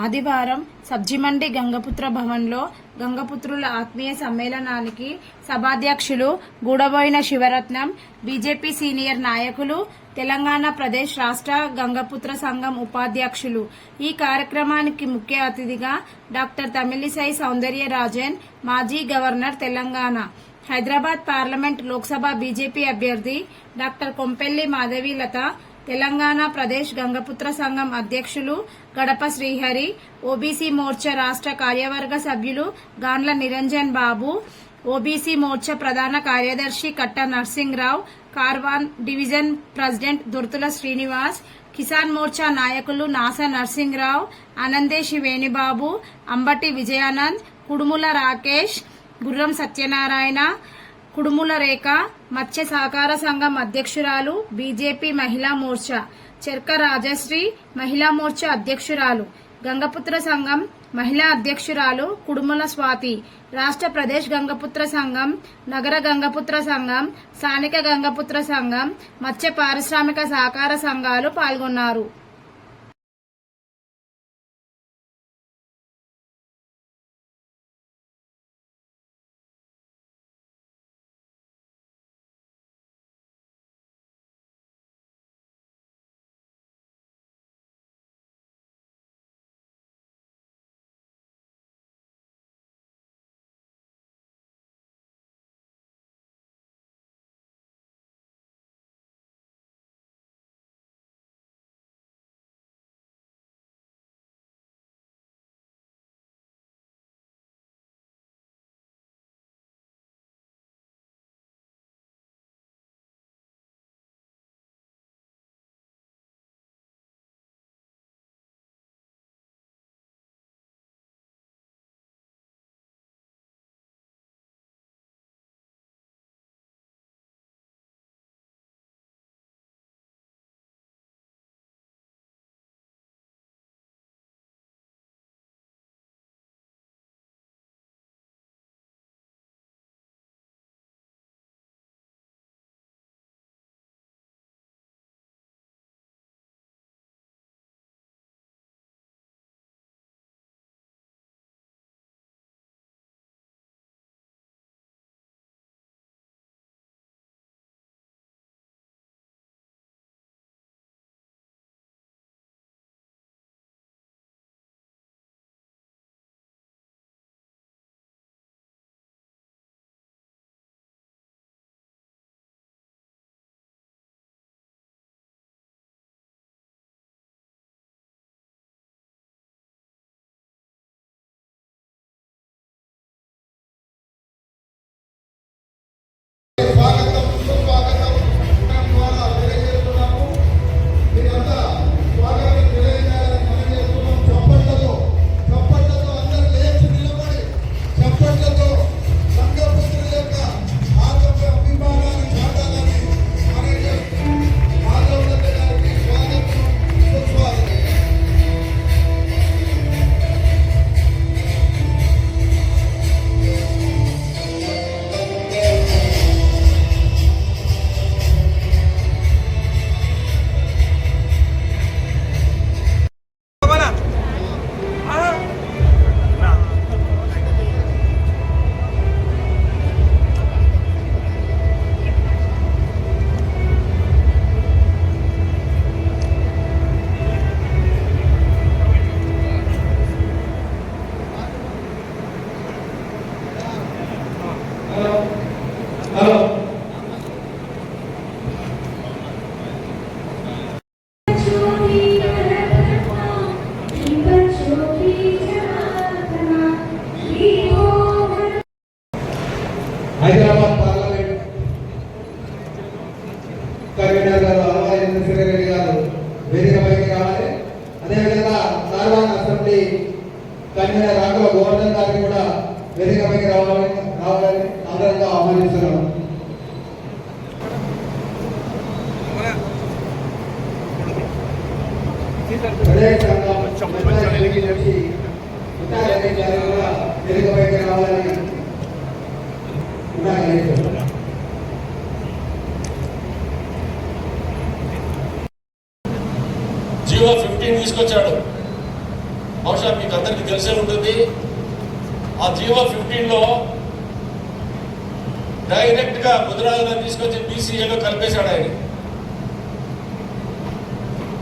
ఆదివారం సబ్జిమండి గంగపుత్ర భవన్లో గంగపుత్రుల ఆత్మీయ సమ్మేళనానికి సభాధ్యక్షులు గూడబోయిన శివరత్నం బీజేపీ సీనియర్ నాయకులు తెలంగాణ ప్రదేశ్ రాష్ట్ర గంగపుత్ర సంఘం ఉపాధ్యక్షులు. ఈ కార్యక్రమానికి ముఖ్య అతిథిగా డాక్టర్ తమిళిసై సౌందర్యరాజన్ మాజీ governor Telangana Hyderabad parliament Lok Sabha BJP అభ్యర్థి డాక్టర్ కొంపెల్లి మాధవీలత తెలంగాణ ప్రదేశ్ గంగపుత్ర సంఘం అధ్యక్షులు గడప శ్రీహరి ఓబీసీ మోర్చా రాష్ట్ర కార్యవర్గ సభ్యులు గాండ్ల నిరంజన్ బాబు ఓబీసీ మోర్చా ప్రధాన కార్యదర్శి కట్ట నర్సింగ్రావు కార్వాన్ డివిజన్ ప్రెసిడెంట్ దుర్తుల శ్రీనివాస్ కిసాన్ మోర్చా నాయకులు నాసా నర్సింగ్రావు ఆనందేశి వేణుబాబు అంబటి విజయానంద్ కుడుముల రాకేష్ గుర్రం సత్యనారాయణ కుడుముల రేఖ మత్స్య సహకార సంఘం అధ్యక్షురాలు బీజేపీ మహిళా మోర్చా. చెర్క రాజశ్రీ మహిళా మోర్చా అధ్యక్షురాలు. గంగపుత్ర సంఘం మహిళా అధ్యక్షురాలు కుడుముల స్వాతి. రాష్ట్ర ప్రదేశ్ గంగపుత్ర సంఘం నగర గంగపుత్ర సంఘం స్థానిక గంగపుత్ర సంఘం మత్స్య పారిశ్రామిక సహకార సంఘాలు పాల్గొన్నారు.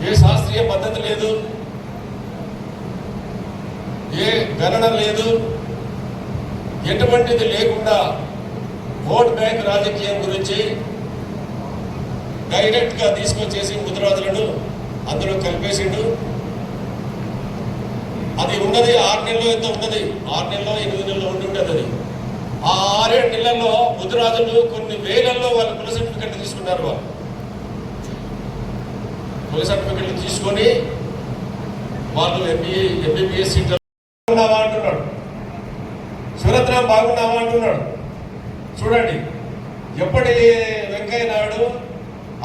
ఏ శాస్త్రీయ పద్ధతి లేదు? ఏ గణన లేదు? ఎటువంటిది లేకుండా ఓట్ బ్యాంక్ రాజకీయం గురించి డైరెక్ట్గా తీసుకొచ్చేసి ముద్రాజులను అందులో కలిపేసిండు. అది ఉన్నది ఆరు నెలలో ఎంత ఉన్నది. ఆరు నెలలో ఎనిమిది నెలలో ఉండి ఉండదు అది. ఆ ఆరేడు నెలల్లో ముద్రాజులు కొన్ని వేలల్లో వాళ్ళు కుల సర్టిఫికెట్లు తీసుకున్నారు వాళ్ళు. కుల సర్టిఫికెట్లు తీసుకొని వాళ్ళు ఎంబీఏ ఎంబీబీఎస్ సీట్లు బాగున్నావా అంటున్నాడు. శివరత్నం బాగున్నావా అంటున్నాడు. చూడండి ఎప్పటి వెంకయ్య నాయుడు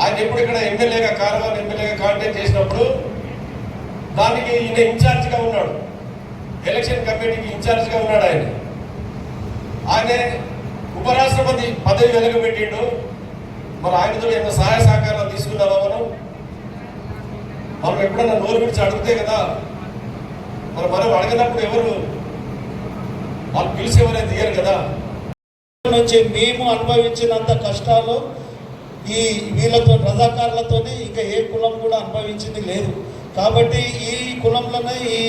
ఆయన ఎప్పుడు ఇక్కడ ఎమ్మెల్యేగా కారవాన్ ఎమ్మెల్యేగా కాంటాక్ట్ చేసినప్పుడు దానికి ఈయన ఇన్ఛార్జ్గా ఉన్నాడు. ఎలక్షన్ కమిటీకి ఇన్ఛార్జ్గా ఉన్నాడు ఆయన. ఆయన ఉపరాష్ట్రపతి పదవి వెలగబెట్టిండు మరి ఆయనతో ఏమైనా సహాయ సహకారాలు తీసుకున్నావా మనం? మనం ఎప్పుడన్నా నోరు విడిచి అడిగితే కదా మరి మనం అడిగినప్పుడు ఎవరు? వాళ్ళు పిలిచి ఎవరైనా దిగారు కదా. నుంచి మేము అనుభవించినంత కష్టాలు ఈ వీళ్ళతో రజాకారులతో ఇంకా ఏ కులం కూడా అనుభవించింది లేదు. కాబట్టి ఈ కులంలోనే ఈ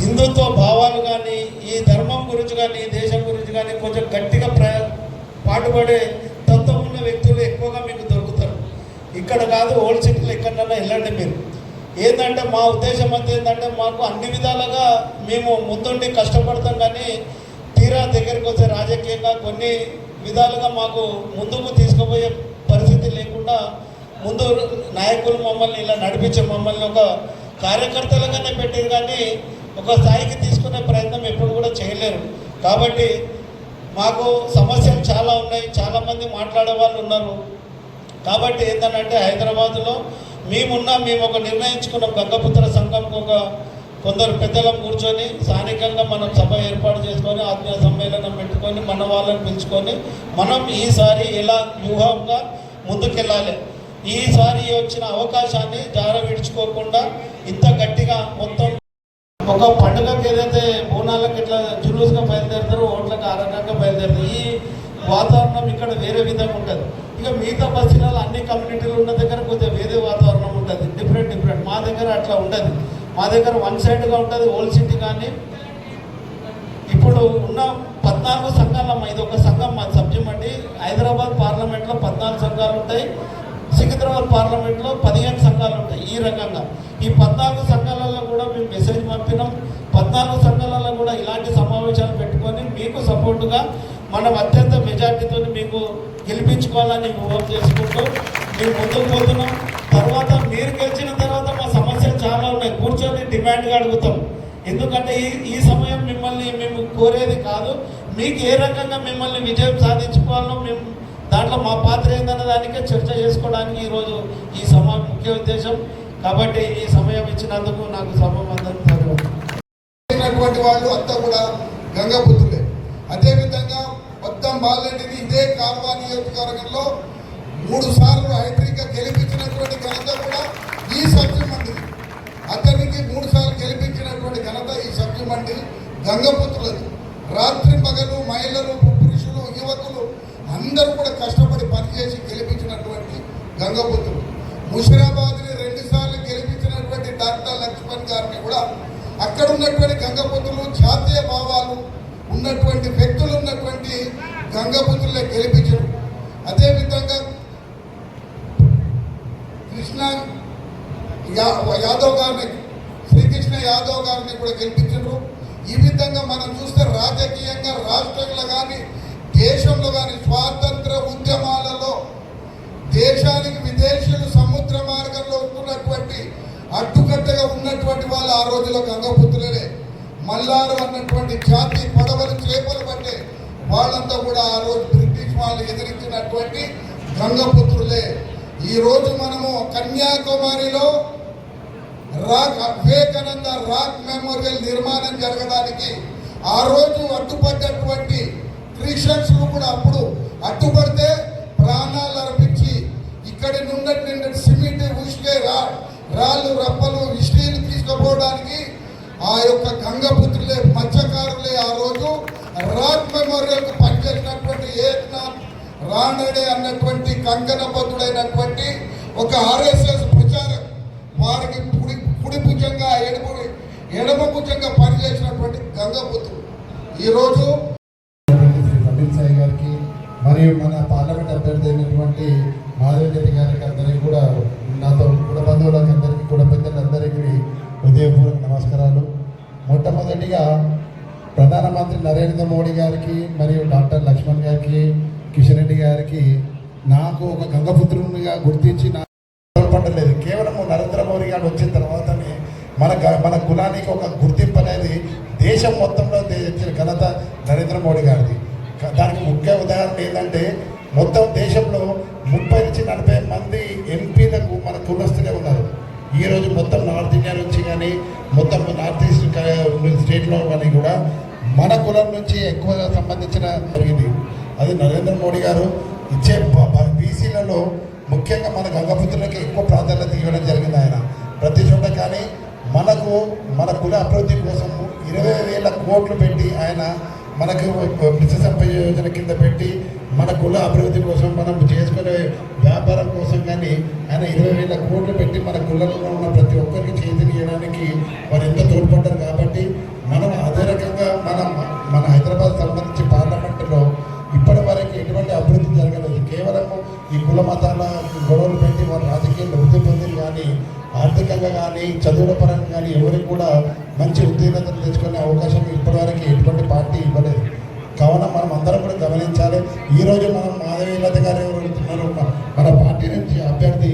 హిందుత్వ భావాలు కానీ ఈ ధర్మం గురించి కానీ ఈ దేశం గురించి కానీ కొంచెం గట్టిగా ప్ర పాటుపడే తత్వం ఉన్న వ్యక్తులు ఎక్కువగా మీకు ఇక్కడ కాదు ఓల్డ్ సిటీలో ఎక్కడన్నా వెళ్ళండి మీరు. ఏంటంటే మా ఉద్దేశం అంతా ఏంటంటే మాకు అన్ని విధాలుగా మేము ముందుండి కష్టపడతాం కానీ తీరా దగ్గరికి వచ్చే రాజకీయంగా కొన్ని విధాలుగా మాకు ముందుకు తీసుకుపోయే పరిస్థితి లేకుండా ముందు నాయకులు మమ్మల్ని ఇలా నడిపించే మమ్మల్ని ఒక కార్యకర్తలుగానే పెట్టారు కానీ ఒక స్థాయికి తీసుకునే ప్రయత్నం ఎప్పుడు కూడా చేయలేరు. కాబట్టి మాకు సమస్యలు చాలా ఉన్నాయి చాలామంది మాట్లాడే వాళ్ళు ఉన్నారు. కాబట్టి ఏంటంటే హైదరాబాద్లో మేమున్నా మేము ఒక నిర్ణయించుకున్న గంగపుత్ర సంఘంకి ఒక కొందరు పెద్దలం కూర్చొని స్థానికంగా మనం సభ ఏర్పాటు చేసుకొని ఆత్మీయ సమ్మేళనం పెట్టుకొని మన వాళ్ళని పిలుచుకొని మనం ఈసారి ఎలా వ్యూహంగా ముందుకెళ్ళాలి? ఈసారి వచ్చిన అవకాశాన్ని జార విడుచుకోకుండా ఇంత గట్టిగా మొత్తం ఒక పండుగకి ఏదైతే బోనాలకు ఇట్లా జులూస్గా బయలుదేరుతారో ఓట్లకు ఆ రకంగా బయలుదేరుతారు ఈ వాతావరణం ఇక్కడ వేరే విధంగా ఉంటుంది. ఇక మిగతా బస్తీలలో అన్ని కమ్యూనిటీలు ఉన్న దగ్గర కొద్దిగా వేరే వాతావరణం ఉంటుంది. డిఫరెంట్ డిఫరెంట్ మా దగ్గర అట్లా ఉండదు. మా దగ్గర వన్ సైడ్గా ఉంటుంది ఓల్డ్ సిటీ కానీ. ఇప్పుడు ఉన్న పద్నాలుగు సంఘాలమ్మ ఇది ఒక సంఘం మా సబ్జెక్ట్ అండి. హైదరాబాద్ పార్లమెంట్లో పద్నాలుగు సంఘాలు ఉంటాయి. సికింద్రాబాద్ పార్లమెంట్లో పదిహేను సంఘాలు ఉంటాయి ఈ రకంగా. ఈ పద్నాలుగు సంఘాలలో కూడా మేము మెసేజ్ పంపినాం. పద్నాలుగు సంఘాలలో కూడా ఇలాంటి సమావేశాలు పెట్టుకొని మీకు సపోర్టుగా మనం అత్యంత మెజార్టీతో మీకు గెలిపించుకోవాలని ఊహం చేసుకుంటూ మేము ముందుకు పోతున్నాం. తర్వాత మీరు గెలిచిన తర్వాత మా సమస్యలు చాలా ఉన్నాయి. కూర్చొని డిమాండ్గా అడుగుతాం. ఎందుకంటే ఈ ఈ సమయం మిమ్మల్ని మేము కోరేది కాదు. మీకు ఏ రకంగా మిమ్మల్ని విజయం సాధించుకోవాలో మేము దాంట్లో మా పాత్ర ఏందన్న దానికే చర్చ చేసుకోవడానికి ఈరోజు ఈ సమయం ముఖ్య ఉద్దేశం. కాబట్టి ఈ సమయం ఇచ్చినందుకు నాకు సమయం అందరూ ధన్యవాదాలు. వాళ్ళు అంతా కూడా గంగపుత్రులే అదే మొత్తం బాలరెడ్డిని ఇదే కాల్వా నియోజకవర్గంలో మూడు సార్లు హైడ్రిక్గా గెలిపించినటువంటి ఘనత కూడా ఈ సబ్జీ మండలి అతనికి మూడు సార్లు గెలిపించినటువంటి ఘనత ఈ సబ్జీ మండలి గంగపుత్రులది. రాత్రి పగలు మహిళలు పురుషులు యువకులు అందరూ కూడా కష్టపడి పనిచేసి గెలిపించినటువంటి గంగపుత్రులు ముషిరాబాద్ని రెండు సార్లు గెలిపించినటువంటి డాక్టర్ లక్ష్మణ్ గారిని కూడా అక్కడ ఉన్నటువంటి గంగపుత్రులు జాతీయ భావాలు ఉన్నటువంటి వ్యక్తులు ఉన్నటువంటి గంగపుత్రులే గెలిపించడం. అదేవిధంగా కృష్ణ యాదవ్ గారిని శ్రీకృష్ణ యాదవ్ గారిని కూడా గెలిపించడం. ఈ విధంగా మనం చూస్తే రాజకీయంగా రాష్ట్రంలో కానీ దేశంలో కానీ స్వాతంత్ర ఉద్యమాలలో దేశానికి విదేశీయులు సముద్ర మార్గంలో ఉంటున్నటువంటి అడ్డుకట్టగా ఉన్నటువంటి వాళ్ళు ఆ రోజుల్లో గంగపుత్రులే. మల్లారు అన్నటువంటి జాతి పడవలు చేపలు పట్టే వాళ్ళంతా కూడా ఆ రోజు బ్రిటిష్ వాళ్ళు ఎదిరించినటువంటి గంగపుత్రులే. ఈరోజు మనము కన్యాకుమారిలో రాక్ వివేకానంద రాక్ మెమోరియల్ నిర్మాణం జరగడానికి ఆ రోజు అడ్డుపడ్డటువంటి క్రిస్టియన్స్ కూడా అప్పుడు అడ్డుపడితే ప్రాణాలు అర్పించి ఇక్కడి నుండి నిండి సిమెంట్ ఉష్కే రా రాళ్ళు రప్పలు ఇస్టీలు తీసుకుపోవడానికి ఆ యొక్క గంగపుత్రులే మత్స్యకారులే ఆ రోజు రాక్ మెమోరియల్ పనిచేసినటువంటి ఏక్నాథ్ రానడే అన్నటువంటి కంకణబద్ధుడైనటువంటి ఒక ఆర్ఎస్ఎస్ ప్రచారం వారికి కుడి కుడి భుజంగా ఎడమ ఎడమ భుజంగా పనిచేసినటువంటి గంగపుత్రుడు. ఈరోజు అమిత్ సాయి గారికి మరియు మన పార్లమెంట్ అభ్యర్థి అయినటువంటి మాధవరెడ్డి గారికి అందరికీ కూడా నాతో కూడా బంధువులకు అందరికీ కూడా పెద్దలందరికీ హృదయపూర్వక నమస్కారాలు. మొట్టమొదటిగా ప్రధానమంత్రి నరేంద్ర మోడీ గారికి మరియు డాక్టర్ లక్ష్మణ్ గారికి కిషన్ రెడ్డి గారికి నాకు ఒక గంగపుత్రునిగా గుర్తించి నా తోడ్పడలేదు కేవలం నరేంద్ర మోడీ గారు వచ్చిన తర్వాతనే మన మన కులానికి ఒక గుర్తింపు అనేది దేశం మొత్తంలో తెచ్చిన ఘనత నరేంద్ర మోడీ గారిది. దానికి ముఖ్య ఉదాహరణ ఏంటంటే మొత్తం దేశంలో ముప్పై నుంచి నలభై మంది ఎంపీలకు ఈరోజు ఈ రోజు మొత్తం నార్త్ ఇండియా నుంచి కానీ మొత్తం నార్త్ ఈస్ట్ స్టేట్లో కానీ కూడా మన కులం నుంచి ఎక్కువగా సంబంధించిన జరిగింది. అది నరేంద్ర మోడీ గారు ఇచ్చే బీసీలలో ముఖ్యంగా మన గంగపుత్రులకి ఎక్కువ ప్రాధాన్యత ఇవ్వడం జరిగింది ఆయన. ప్రతి చోట కానీ మనకు మన కుల అభివృద్ధి కోసం ఇరవై వేల కోట్లు పెట్టి ఆయన మనకు కృషి సంపద యోజన కింద పెట్టి మన కుల అభివృద్ధి కోసం మనం చేసుకునే వ్యాపారం కోసం కానీ ఆయన ఇరవై వేల కోట్లు పెట్టి మన కులంలో ఉన్న ప్రతి ఒక్కరికి చేతినియడానికి వారు ఎంత తోడ్పడ్డారు కాబట్టి మనం అదే రకంగా మనం మన హైదరాబాద్ సంబంధించి పార్లమెంటులో ఇప్పటి వరకు ఎటువంటి అభివృద్ధి జరగలేదు. కేవలం ఈ కుల మతాల గొడవలు పెట్టి వారు రాజకీయాలు వృద్ధి పొందింది కానీ ఆర్థికంగా కానీ చదువుల పరంగా కానీ ఎవరికి కూడా మంచి ఉత్తీర్ణతలు తెచ్చుకునే అవకాశం ఇప్పటివరకు ఎటువంటి పార్టీ ఇవ్వలేదు. కావున మనం అందరం కూడా గమనించాలి. ఈరోజు మనం మాధవీలత గారు ఎవరు వెళ్తున్నారు మన- పార్టీ నుంచి అభ్యర్థి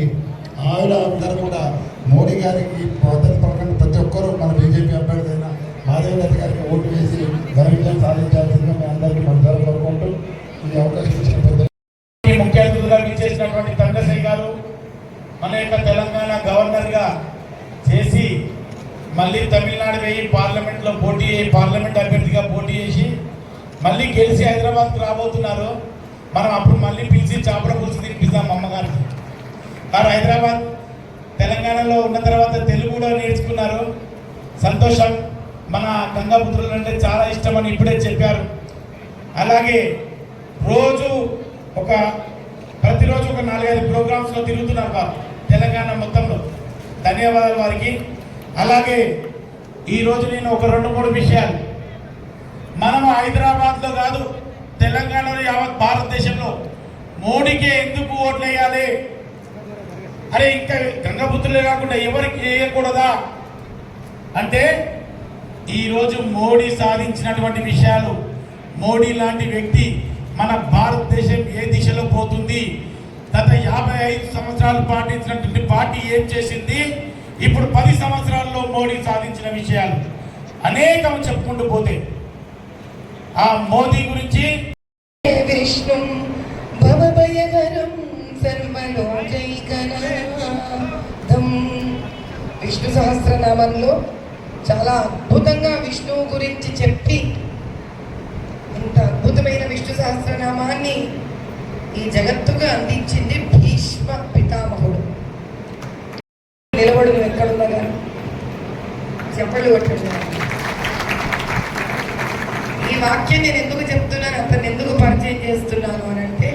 ఆవిడ అందరూ కూడా మోడీ గారికి పద్ధతి ప్రకారం ప్రతి ఒక్కరూ మన బీజేపీ అభ్యర్థి అయిన మాధవీలత గారికి ఓటు వేసి ఘన విజయం సాధించాల్సిందిగా మీ అందరికీ మనసారా కోరుకుంటూ ఈ అవకాశం ఇచ్చిన ముఖ్య అతిథులుగా విచ్చేసినటువంటి తండ్రి గారు మన యొక్క తెలంగాణ గవర్నర్గా చేసి మళ్ళీ తమిళనాడు పోయి పార్లమెంట్లో పోటీ పార్లమెంట్ అభ్యర్థిగా పోటీ చేసి మళ్ళీ గెలిచి హైదరాబాద్కు రాబోతున్నారు. మనం అప్పుడు మళ్ళీ పిలిచి చేపల పులుసు తినిపిస్తాం అమ్మగారికి. వారు హైదరాబాద్ తెలంగాణలో ఉన్న తర్వాత తెలుగు కూడా నేర్చుకున్నారు. సంతోషం. మన గంగాపుత్రులు అంటే చాలా ఇష్టం అని ఇప్పుడే చెప్పారు. అలాగే రోజు ఒక ప్రతిరోజు ఒక నాలుగైదు ప్రోగ్రామ్స్లో తిరుగుతున్నారు వారు తెలంగాణ మొత్తంలో. ధన్యవాదాలు వారికి. అలాగే ఈరోజు నేను ఒక రెండు మూడు విషయాలు మనం హైదరాబాద్లో కాదు తెలంగాణలో యావత్ భారతదేశంలో మోడీకే ఎందుకు ఓట్లు వేయాలి అరే ఇంకా గంగపుత్రులే కాకుండా ఎవరికి వేయకూడదా? అంటే ఈరోజు మోడీ సాధించినటువంటి విషయాలు మోడీ లాంటి వ్యక్తి మన భారతదేశం ఏ దిశలో పోతుంది? గత యాభై ఐదు సంవత్సరాలు పాటించినటువంటి పార్టీ ఏం చేసింది? ఇప్పుడు పది సంవత్సరాల్లో మోడీ సాధించిన విషయాలు అనేకం చెప్పుకుంటూ పోతే ఆ మోదీ గురించి విష్ణుం భవభయహరం సర్వలోకైకనాథం విష్ణు సహస్రనామంలో చాలా అద్భుతంగా విష్ణువు గురించి చెప్పి ఇంత అద్భుతమైన విష్ణు సహస్రనామాన్ని ఈ జగత్తుగా అందించింది భీష్మ పితామహుడు. నిలబడు ఎక్కడున్నా కానీ చెప్పలు కొట్టండి వాక్యం నేను ఎందుకు చెప్తున్నాను? అతను ఎందుకు పరిచయం చేస్తున్నాను అని అంటే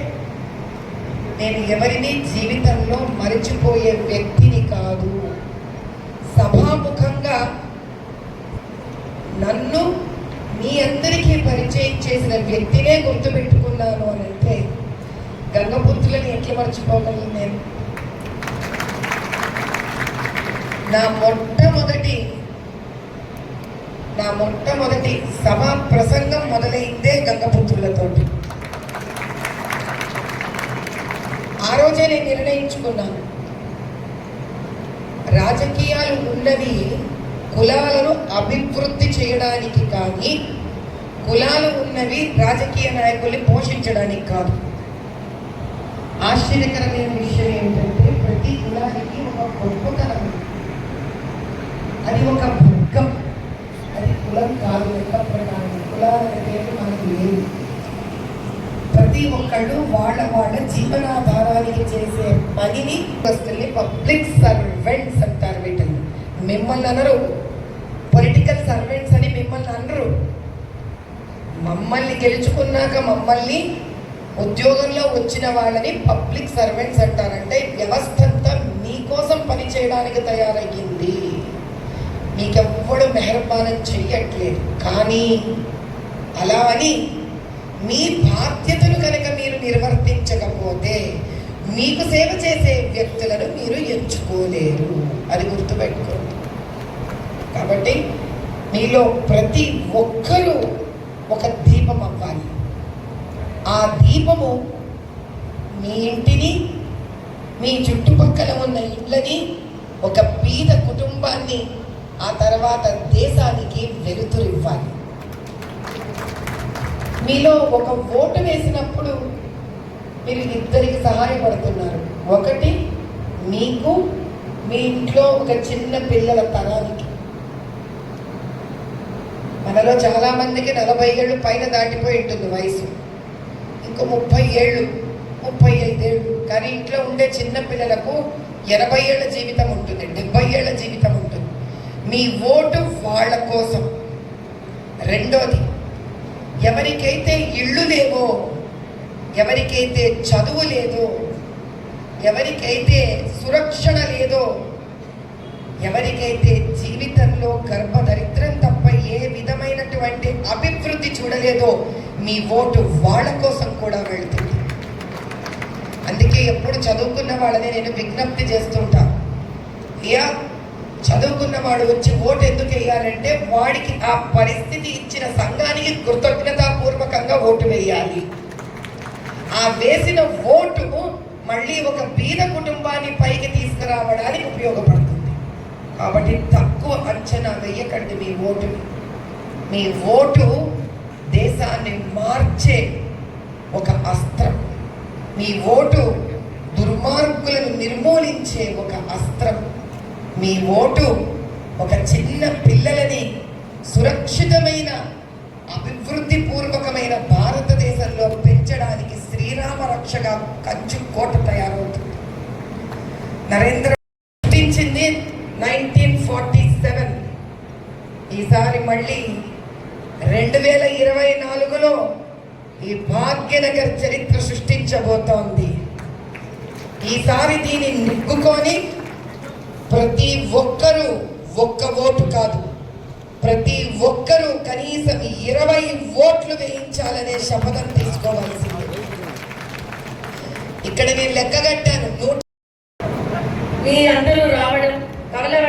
నేను ఎవరిని జీవితంలో మరిచిపోయే వ్యక్తిని కాదు. సభాముఖంగా నన్ను మీ అందరికీ పరిచయం చేసిన వ్యక్తినే గుర్తుపెట్టుకున్నాను అని అంటే గంగపుత్రులను ఎట్లా మర్చిపోగలను నేను? నా మొట్టమొదటి నా మొట్టమొదటి సభా ప్రసంగం మొదలైందే గంగపుత్రులతోటి ఆ రోజే నేను నిర్ణయించుకున్నాను. రాజకీయాలు ఉన్నవి కులాలను అభివృద్ధి చేయడానికి కానీ కులాలు ఉన్నవి రాజకీయ నాయకుల్ని పోషించడానికి కాదు. ఆశ్చర్యకరమైన విషయం ఏంటంటే ప్రతి కులానికి ఒక గొప్పతనం. అది ఒక కులం కాదు లెక్క ప్రకారం. కులాల మనకు లేదు. ప్రతి ఒక్కళ్ళు వాళ్ళ వాళ్ళ జీవనాధారానికి చేసే పనిని వస్తుంది. పబ్లిక్ సర్వెంట్స్ అంటారు వీటిని. మిమ్మల్ని అనరు. పొలిటికల్ సర్వెంట్స్ అని మిమ్మల్ని అనరు. మమ్మల్ని గెలుచుకున్నాక మమ్మల్ని ఉద్యోగంలో వచ్చిన వాళ్ళని పబ్లిక్ సర్వెంట్స్ అంటారంటే వ్యవస్థ అంతా మీకోసం పనిచేయడానికి తయారయ్యింది మీకెవ్వడు మెహర్బానం చెయ్యట్లేదు. కానీ అలా అని మీ బాధ్యతను కనుక మీరు నిర్వర్తించకపోతే మీకు సేవ చేసే వ్యక్తులను మీరు ఎంచుకోలేరు. అది గుర్తుపెట్టుకోండి. కాబట్టి మీలో ప్రతి ఒక్కరూ ఒక దీపం అవ్వాలి. ఆ దీపము మీ ఇంటిని మీ చుట్టుపక్కల ఉన్న ఇళ్ళని ఒక పీద కుటుంబాన్ని ఆ తర్వాత దేశానికి వెలుతురివ్వాలి మీలో ఒక ఓటు వేసినప్పుడు మీరు ఇద్దరికి సహాయపడుతున్నారు. ఒకటి మీకు మీ ఇంట్లో ఒక చిన్న పిల్లల తరానికి. మనలో చాలా మందికి నలభై ఏళ్ళు పైన దాటిపోయి ఉంటుంది వయసు. ఇంకో ముప్పై ఏళ్ళు ముప్పై ఐదేళ్ళు కానీ ఇంట్లో ఉండే చిన్న పిల్లలకు ఎనభై ఏళ్ళ జీవితం ఉంటుంది డెబ్బై ఏళ్ళ జీవితం ఉంటుంది. మీ ఓటు వాళ్ళ కోసం. రెండోది ఎవరికైతే ఇళ్ళు లేవో ఎవరికైతే చదువు లేదో ఎవరికైతే సురక్షణ లేదో ఎవరికైతే జీవితంలో గర్భదరిద్రం తప్ప ఏ విధమైనటువంటి అభివృద్ధి చూడలేదో మీ ఓటు వాళ్ళ కోసం కూడా వెళ్తుంది. అందుకే ఎప్పుడు చదువుకున్న వాళ్ళని నేను విజ్ఞప్తి చేస్తుంటా యా చదువుకున్న వాడు వచ్చి ఓటు ఎందుకు వేయాలంటే వాడికి ఆ పరిస్థితి ఇచ్చిన సంఘానికి కృతజ్ఞతాపూర్వకంగా ఓటు వేయాలి. ఆ వేసిన ఓటు మళ్ళీ ఒక బీద కుటుంబాన్ని పైకి తీసుకురావడానికి ఉపయోగపడుతుంది. కాబట్టి తక్కువ అంచనా వేయకండి మీ ఓటుని. మీ ఓటు దేశాన్ని మార్చే ఒక అస్త్రం. మీ ఓటు దుర్మార్గులను నిర్మూలించే ఒక అస్త్రం. మీ ఓటు ఒక చిన్న పిల్లలని సురక్షితమైన అభివృద్ధి పూర్వకమైన భారతదేశంలో పెంచడానికి శ్రీరామ రక్షగా కంచు కోట తయారవుతుంది. నరేంద్ర సృష్టించింది నైన్టీన్ ఫార్టీ సెవెన్. ఈసారి మళ్ళీ రెండు వేల ఇరవై నాలుగులో ఈ భాగ్యనగర్ చరిత్ర సృష్టించబోతోంది. ఈసారి దీన్ని నిగ్గుకొని ప్రతి ఒక్కరూ ఒక్క ఓటు కాదు. ప్రతి ఒక్కరూ కనీసం ఇరవై ఓట్లు వేయించాలనే శపథం తీసుకోవాల్సింది. ఇక్కడ నేను లెక్కగట్టాను నూట మీరందరూ రావడం కలవడం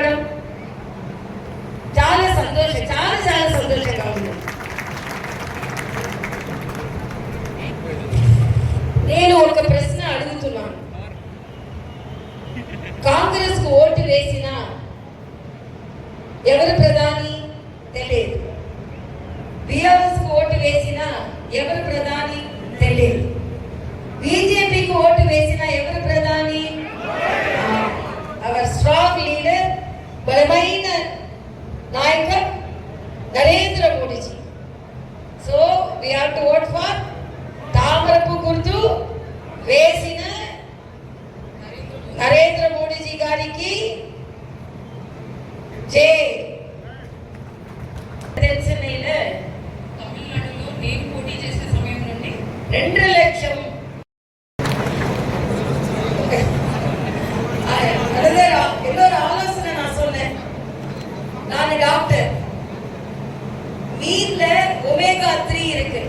மீன்ல ஒமேகா த்ரீ இருக்கு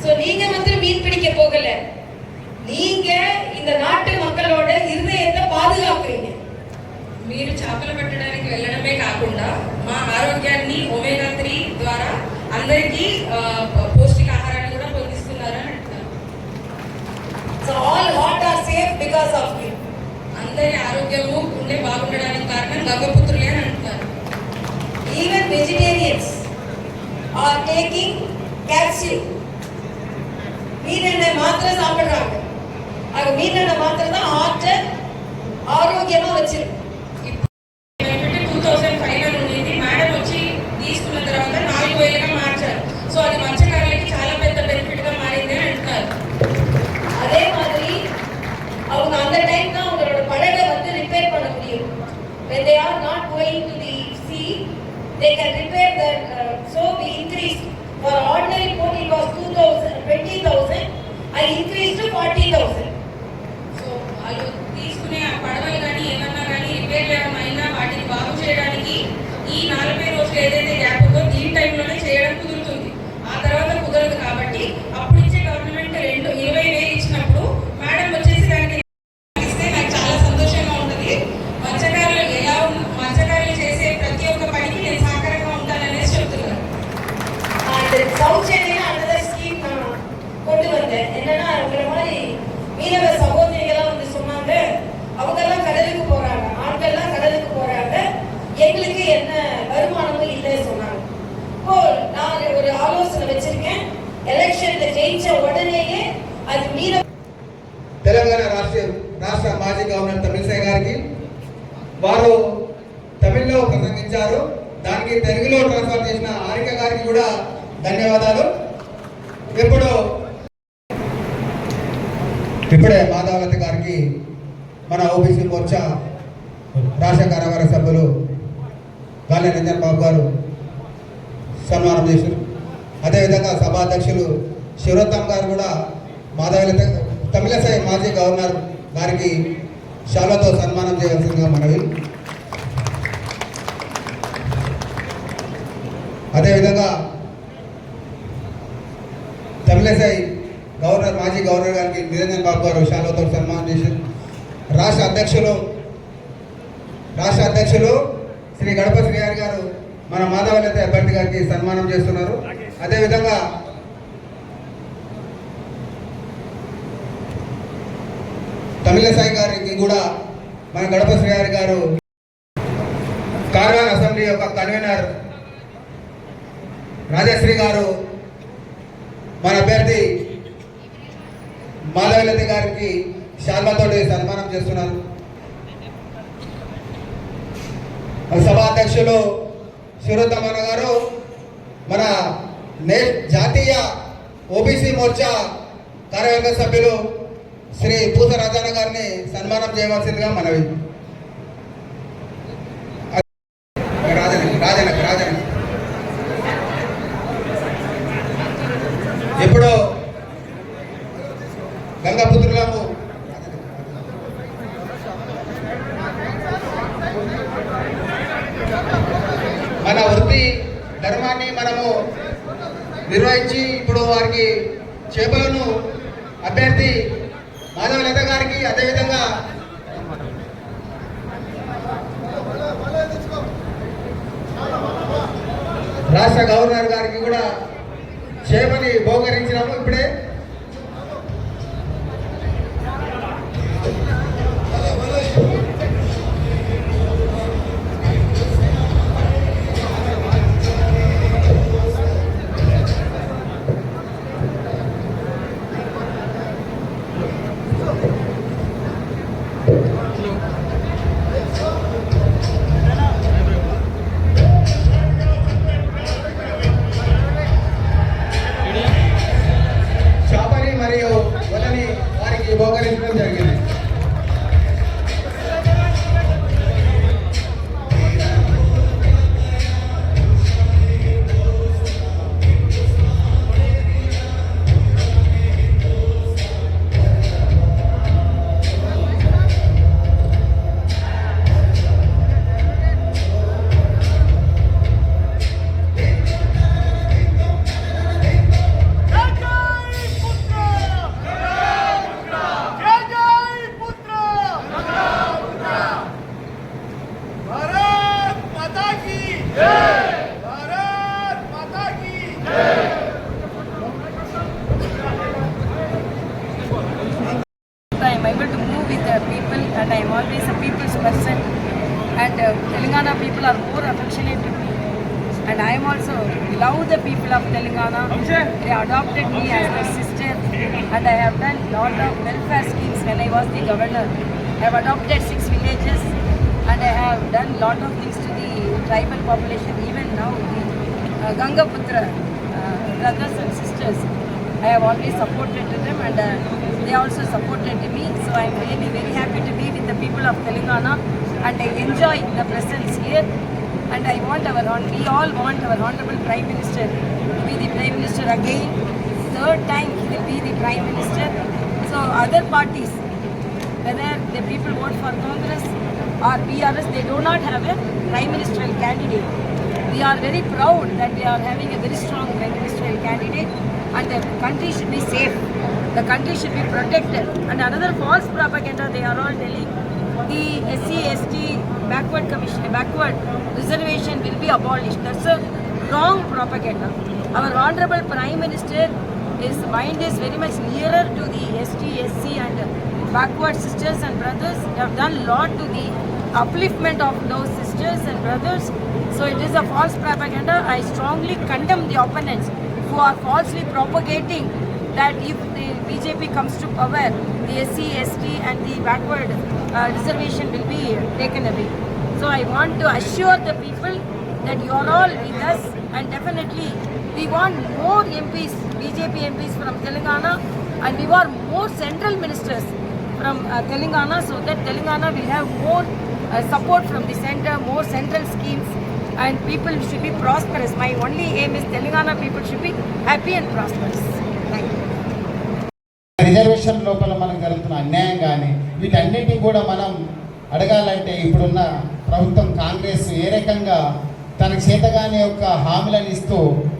சோ நீங்க வந்து மீன் பிடிக்க போகல நீங்க இந்த நாட்டு மக்களோட இருதயத்தை பாதுகாக்கிறீங்க మీరు చేపలు పట్టడానికి వెళ్ళడమే కాకుండా మా ఆరోగ్యాన్ని ఒమేగా త్రీ ద్వారా అందరికీ ఆ, పౌష్టికాహారాన్ని కూడా పొందిస్తున్నారని అంటున్నారు so all heart are safe because of you అందరి ఆరోగ్యము ఉండే బాగుండడానికి కారణం గర్భపుత్రులే అని అంటున్నారు even vegetarians are taking calcium மீன் எண்ணெய் மாத்திரை சாப்பிட்றாங்க. ஆக மீன் எண்ணெய் மாத்திரை தான் ஆற்றை ஆரோக்கியமாக வச்சிருக்கு. அவங்க அந்த டைம் தான் அவங்களோட படகை வந்து ரிப்பேர் பண்ண முடியும். When they are not going to the they can repair the, uh, so we increased. For ordinary port, it was two thousand, twenty thousand, I increased to forty thousand. So వాళ్ళు తీసుకునే ఆ పడవలు కానీ ఏమన్నా కానీ repair చేయడం అయినా వాటిని బాగు చేయడానికి ఈ నలభై రోజులు ఏదైతే గ్యాప్ మీరు తెలంగాణ రాష్ట్ర రాష్ట్ర మాజీ గవర్నర్ తమిళసై గారికి వారు తమిళ్ళో ప్రసంగించారు. దానికి తెలుగులో ట్రాన్స్ఫర్ చేసిన ఆరిక గారికి కూడా ధన్యవాదాలు. ఇప్పుడు ఇప్పుడే మాధవలత గారికి మన ఓబీసీ మోర్చా రాష్ట్ర కార్యవర్గ సభ్యులు గాలి రంజన్ బాబు గారు సన్మానం చేశారు. అదేవిధంగా సభాధ్యక్షులు శివరత్నం గారు కూడా మాధవలత తమిళసై మాజీ గవర్నర్ గారికి శాలతో సన్మానం చేయాల్సిందిగా మనవి. అదేవిధంగా తమిళసై గవర్నర్ మాజీ గవర్నర్ గారికి నిరంజన్ బాబు గారు శాలతో సన్మానం చేశారు రాష్ట్ర అధ్యక్షులు రాష్ట్ర అధ్యక్షులు శ్రీ గడప శ్రీగారి గారు మన మాధవలత అభ్యర్థి గారికి సన్మానం చేస్తున్నారు. అదేవిధంగా తమిళసాయి గారికి కూడా మన గడప శ్రీహారి గారు కార్వాన్ అసెంబ్లీ యొక్క కన్వీనర్ రాజశ్రీ గారు మన అభ్యర్థి మాధవలత గారికి శాల్వాతోటి సన్మానం చేస్తున్నారు. సభా అధ్యక్షులు శివరుద్దమన్న గారు మన నే జాతీయ ఓబీసీ మోర్చా కార్యవర్గ సభ్యులు శ్రీ పూస రాజాన గారిని సన్మానం చేయవలసిందిగా మనవి. రాజన రాజన రాజన ఎప్పుడో గంగాపుత్రులకు మన వృత్తి ధర్మాన్ని మనము నిర్వహించి ఇప్పుడు వారికి చేపలను అభ్యర్థి అదేవిధంగా రాష్ట్ర గవర్నర్ గారికి కూడా చేపని బహుకరించినాము ఇప్పుడే వారికి బహుకరించడం the people of Telangana. They adopted me as their sister and I have done a lot of welfare schemes when I was the governor. I have adopted six villages and I have done a lot of things to the tribal population even now the uh, Gangaputra uh, brothers and sisters I have always supported to them and uh, they also supported me. So I am really very happy to be with the people of Telangana and I enjoy the presence here And I want our, we all want our Honorable Prime Minister to be the Prime Minister again. Third time he will be the Prime Minister. So other parties, whether the people vote for Congress or BRS, they do not have a Prime Ministerial candidate. We are very proud that we are having a very strong Prime Ministerial candidate and the country should be safe. The country should be protected. And another false propaganda they are all telling, the SC, ST backward commission, backward reservation will be abolished. That's a wrong propaganda. Our Honorable Prime Minister, his mind is very much nearer to the ST, SC and backward sisters and brothers. They have done a lot to the upliftment of those sisters and brothers. So it is a false propaganda. I strongly condemn the opponents who are falsely propagating that if the BJP comes to power, the SC, ST and the backward uh, reservation will be taken away. So I want to assure the people that you are all with us and definitely we want more MPs, BJP MPs from Telangana and we want more central ministers from uh, Telangana so that Telangana will have more uh, support from the center, more central schemes and people should be prosperous. My only aim is Telangana people should be happy and prosperous. Reservation లోపల మనకు జరుగుతున్న అన్యాయం కానీ వీటన్నిటిని కూడా మనం అడగాలంటే ఇప్పుడున్న ప్రభుత్వం కాంగ్రెస్ ఏ రకంగా తనకు చేతగాని యొక్క హామీలను ఇస్తూ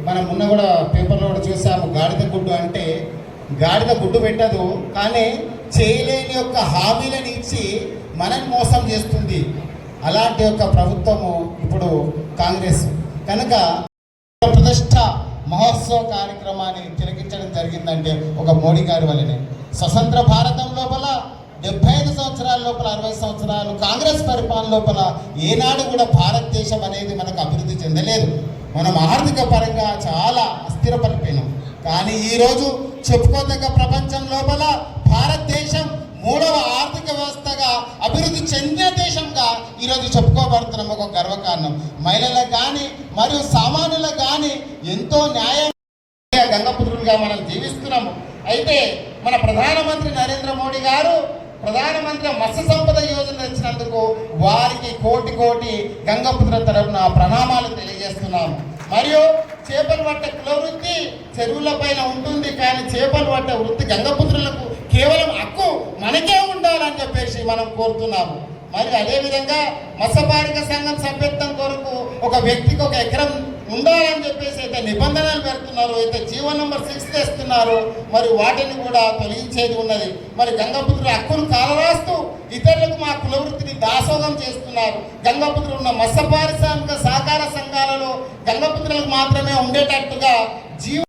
మనం మొన్న కూడా పేపర్లో కూడా చూసాము గాడిద గుడ్డు అంటే గాడిద గుడ్డు పెట్టదు కానీ చేయలేని యొక్క హామీలను ఇచ్చి మనని మోసం చేస్తుంది. అలాంటి యొక్క ప్రభుత్వము ఇప్పుడు కాంగ్రెస్. కనుక ప్రతిష్ట మహోత్సవ కార్యక్రమాన్ని తిలకించడం జరిగిందంటే ఒక మోడీ గారి వల్లనే. స్వతంత్ర భారతం లోపల డెబ్బై ఐదు సంవత్సరాల లోపల అరవై సంవత్సరాలు కాంగ్రెస్ పరిపాలన లోపల ఏనాడు కూడా భారతదేశం అనేది మనకు అభివృద్ధి చెందలేదు. మనం ఆర్థిక పరంగా చాలా అస్థిరపడిపోయినాం. కానీ ఈరోజు చెప్పుకోదగ్గ ప్రపంచం లోపల భారతదేశం మూడవ ఆర్థిక వ్యవస్థగా అభివృద్ధి చెందిన దేశంగా ఈరోజు చెప్పుకోబడుతున్నాం ఒక గర్వకారణం. మహిళలకు కానీ మరియు సామాన్యులకు కానీ ఎంతో న్యాయం గంగపుత్రులుగా మనం జీవిస్తున్నాము. అయితే మన ప్రధానమంత్రి నరేంద్ర మోడీ గారు ప్రధానమంత్రి మత్స్య సంపద యోజన తెచ్చినందుకు వారికి కోటి కోటి గంగపుత్ర తరపున ప్రణామాలు తెలియజేస్తున్నాము. మరియు చేపలు పట్టే కుల వృత్తి చెరువుల పైన ఉంటుంది కానీ చేపలు పట్టే వృత్తి గంగపుత్రులకు కేవలం హక్కు మనకే ఉండాలని చెప్పేసి మనం కోరుతున్నాము. మరి అదేవిధంగా మత్స్యపారిక సంఘం సభ్యత్వం కొరకు ఒక వ్యక్తికి ఒక ఎకరం ఉండాలని చెప్పేసి అయితే నిబంధనలు పెడుతున్నారు అయితే జీవో నంబర్ సిక్స్ తెస్తున్నారు మరి వాటిని కూడా తొలగించేది ఉన్నది. మరి గంగపుత్రుల హక్కును కాలరాస్తూ ఇతరులకు మా కులవృత్తిని దాసోగం దాసోహం చేస్తున్నారు. గంగపుత్రులు ఉన్న మత్స్య పారిశ్రామిక సహకార సంఘాలలో గంగపుత్రులకు మాత్రమే ఉండేటట్టుగా జీవ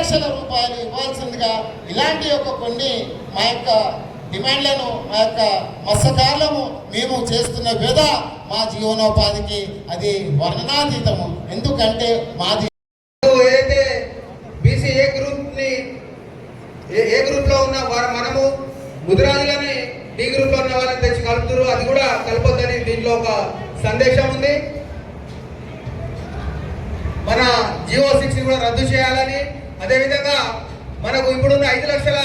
లక్షల రూపాయలు ఇవ్వాల్సిందిగా ఇలాంటి యొక్క కొన్ని మా యొక్క డిమాండ్లను మా యొక్క మత్స్యకారులము మేము చేస్తున్న విధ మా జీవనోపాధికి అది వర్ణనాతీతము. ఎందుకంటే మాది ఏదైతే బీసీ ఏ గ్రూప్ని ఏ ఏ గ్రూప్లో ఉన్న వారు మనము? ముదిరాజులని డి గ్రూప్లో ఉన్న వాళ్ళని తెచ్చి కలుపుతారు అది కూడా కలపొద్దని దీంట్లో ఒక సందేశం ఉంది. మన జియో సిక్స్ కూడా రద్దు చేయాలని అదేవిధంగా మనకు ఇప్పుడున్న ఐదు లక్షల